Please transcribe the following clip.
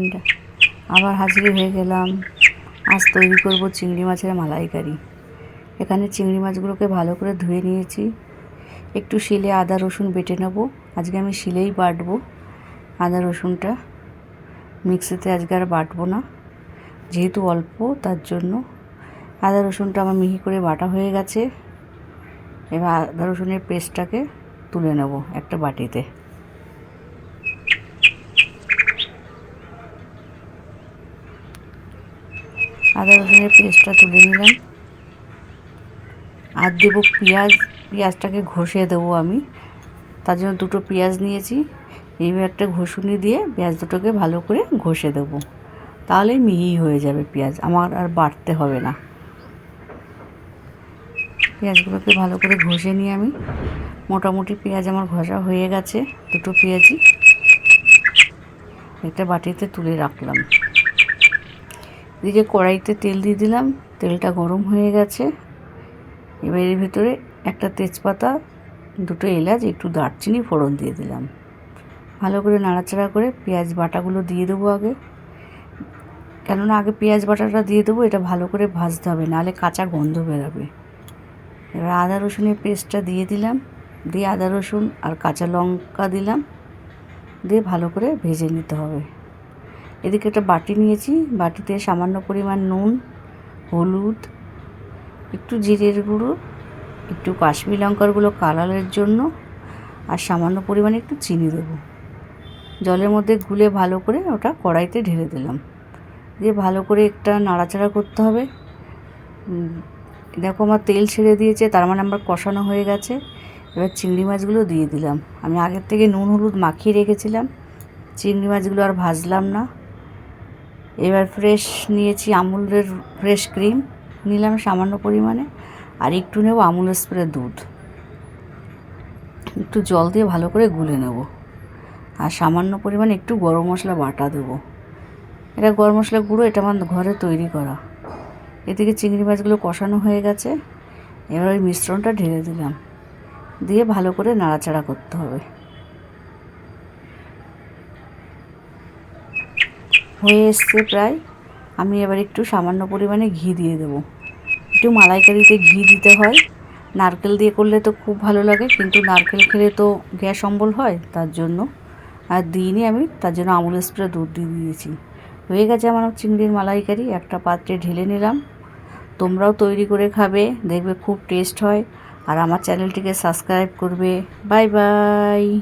Friend আবার হাজির হয়ে গেলাম। আজ তৈরি করব চিংড়ি মাছের মালাইকারি। এখানে চিংড়ি মাছগুলোকে ভালো করে ধুয়ে নিয়েছি। একটু শিলে আদা, রসুন বেটে নেব। আজকে আমি শিলেই বাটবো আদা, রসুনটা। মিক্সিতে আজকে আর বাটবো না। যেহেতু অল্প, তার জন্য আদা, রসুনটা আমার মিহি করে বাটা হয়ে গেছে। এবার আদা, রসুনের পেস্টটাকে তুলে নেব একটা বাটিতে। আদা, রসুনের পেস্টটা তুলে নিলাম। আর দেবো পেঁয়াজ। পেঁয়াজটাকে ঘষে দেবো আমি। তার জন্য দুটো পেঁয়াজ নিয়েছি। এইবার একটা ঘষুনি দিয়ে পেঁয়াজ দুটোকে ভালো করে ঘষে দেবো। তাহলে মিহি হয়ে যাবে পেঁয়াজ। আমার আর বাটতে হবে না। পেঁয়াজগুলোকে ভালো করে ঘষে নিয়ে আমি। মোটামুটি পেঁয়াজ আমার ঘষা হয়ে গেছে। দুটো পেঁয়াজই একটা বাটিতে তুলে রাখলাম। এদিকে কড়াইতে তেল দিয়ে দিলাম, তেলটা গরম হয়ে গেছে। এবার এর ভিতরে একটা তেজপাতা, দুটো এলাচ, একটু দারচিনি, ফোড়ন দিয়ে দিলাম। ভালো করে নাড়াচাড়া করে পেঁয়াজ বাটাগুলো দিয়ে দেবো আগে। কেননা আগে পেঁয়াজ বাটাটা দিয়ে দেবো, এটা ভালো করে ভাজতে হবে, নাহলে কাঁচা গন্ধ বেরোবে। এবার আদা রসুনের পেস্টটা দিয়ে দিলাম, দিয়ে আদা রসুন আর কাঁচা লঙ্কা দিলাম, দিয়ে ভালো করে ভেজে নিতে হবে। এদিকে একটা বাটি নিয়েছি। বাটিতে সামান্য পরিমাণ নুন, হলুদ, একটু জিরের গুঁড়ো, একটু কাশ্মীর লঙ্কারগুলো কালারের জন্য, আর সামান্য পরিমাণে একটু চিনি দেবো। জলের মধ্যে গুলে ভালো করে ওটা কড়াইতে ঢেলে দিলাম। দিয়ে ভালো করে একটা নাড়াচাড়া করতে হবে। দেখো আমার তেল ছেড়ে দিয়েছে, তার মানে আমার কষানো হয়ে গেছে। এবার চিংড়ি মাছগুলো দিয়ে দিলাম। আমি আগের থেকে নুন, হলুদ মাখিয়ে রেখেছিলাম। চিংড়ি মাছগুলো আর ভাজলাম না। এবার ফ্রেশ নিয়েছি আমুলের ফ্রেশ ক্রিম নিলাম সামান্য পরিমাণে। আর একটু নেব আমুল স্প্রে দুধ। একটু জল দিয়ে ভালো করে গুলে নেব। আর সামান্য পরিমাণে একটু গরম মশলা বাটা দেবো। এটা গরম মশলা গুঁড়ো, এটা আমার ঘরে তৈরি করা। এদিকে চিংড়ি মাছগুলো কষানো হয়ে গেছে। এবার ওই মিশ্রণটা ঢেলে দিলাম। দিয়ে ভালো করে নাড়াচাড়া করতে হবে। হয়ে এসছে প্রায়, আমি এবার একটু সামান্য পরিমাণে ঘি দিয়ে দেবো। একটু মালাইকারিতে ঘি দিতে হয়। নারকেল দিয়ে করলে তো খুব ভালো লাগে, কিন্তু নারকেল খেলে তো গ্যাস অম্বল হয়, তার জন্য। আর দিইনি আমি, তার জন্য আমুল স্প্রে দুধ দিয়ে দিয়েছি। হয়ে গেছে আমার চিংড়ির মালাইকারি, একটা পাত্রে ঢেলে নিলাম। তোমরাও তৈরি করে খাবে, দেখবে খুব টেস্ট হয়। আর আমার চ্যানেলটিকে সাবস্ক্রাইব করবে। Bye bye.